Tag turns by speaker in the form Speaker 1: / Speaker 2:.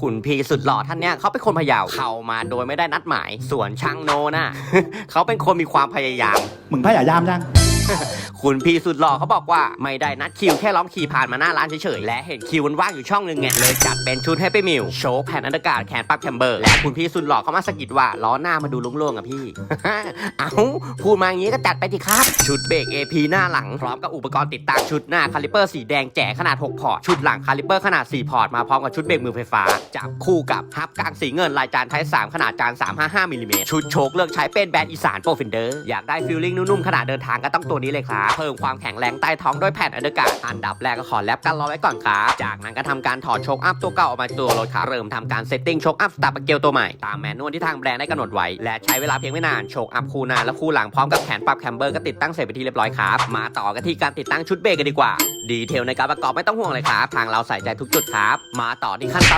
Speaker 1: คุณพีสุดหล่อท่านเนี้ยเขาเป็นคนพะเยาเข้ามาโดยไม่ได้นัดหมาย ส่วนช่างโนน่ะ เขาเป็นคนมีความพยายาม
Speaker 2: มึงพยายามยัง
Speaker 1: คุณพี่สุดหล่อเขาบอกว่าไม่ได้นัดคิวแค่ล้อมขี่ผ่านมาหน้าร้านเฉยๆและเห็นคิวมันว่างอยู่ช่องหนึ่งไงเลยจัดเป็นชุดให้ไปมิวโชว์แผ่นอันดากาศแขนปักแคมเบอร์และคุณพี่สุดหล่อเขามาสะกิดว่าล้อหน้ามาดูโล่งๆอะพี่ เอ้าพูดมาอย่างนี้ก็จัดไปทีครับ ชุดเบรก AP หน้าหลัง พร้อมกับอุปกรณ์ติดตั้งชุดหน้าคาลิเปอร์สีแดงแจ๋ขนาด 6 พอร์ต ชุดหลังคาลิเปอร์ขนาด 4 พอร์ต มาพร้อมกับชุดเบรกมือไฟฟ้า จับคู่กับฮับกลางสีเงินลายจานไทป์3ขนาดจาน 355มิลลิเมตรชุดโชคเลือกใช้เป็นแบรนด์อีสานโปรฟินเดอร์อยากได้ฟิลลิ่งนุ่มๆขณะเดินทางก็ต้องตัวนี้เลยครับเพิ่มความแข็งแรงใต้ท้องด้วยแผ่นอันเดอร์การ์ดอันดับแรกก็ขอแลบกันรอไว้ก่อนครับจากนั้นก็ทำการถอดโชคอัพตัวเก่าออกมาตัวรถครับเริ่มทำการเซตติ้งโชคอัพสตาร์ปเกลตัวใหม่ตามแมนนวลที่ทางแบรนด์ได้กำหนดไว้และใช้เวลาเพียงไม่นานโชคอัพคู่หน้าและคู่หลังพร้อมกับแขนปรับแคมเบอร์ก็ติดตั้งเสร็จไปที่เรียบร้อยครับมาต่อกันที่การติดตั้งชุดเบรกกันดีกว่า ดีเทลในการประกอบไม่ต้องห่วงเลยครับทางเราใส่ใจทุกจุดครับมาต่อที่ขั้นตอน